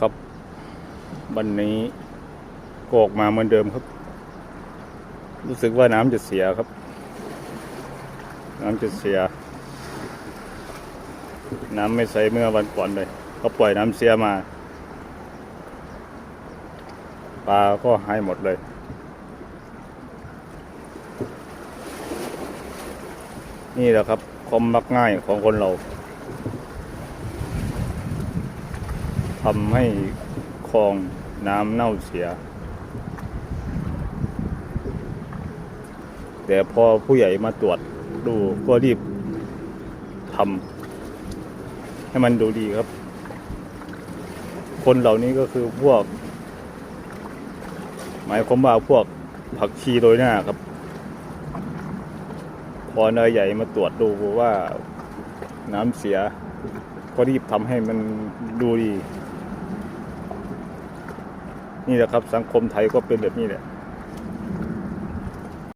ครับ วันนี้ก็ออกมาเหมือนเดิมครับ รู้สึกว่าน้ำจะเสียครับ น้ำจะเสีย น้ำไม่ใสเมื่อวันก่อนเลยเขาปล่อยน้ำเสียมาปลาก็หายหมดเลยนี่แหละครับความมักง่ายของคนเรา ทำให้คลองน้ำเน่าเสีย แต่พอผู้ใหญ่มาตรวจดูก็รีบทำให้มันดูดีครับ คนเหล่านี้ก็คือพวก หมายความว่าพวกผักชีโรยหน้าครับ พอนายใหญ่มาตรวจดูว่าน้ำเสีย ก็รีบทำให้มันดูดี นี่แหละครับ สังคมไทยก็เป็นแบบนี้แหละ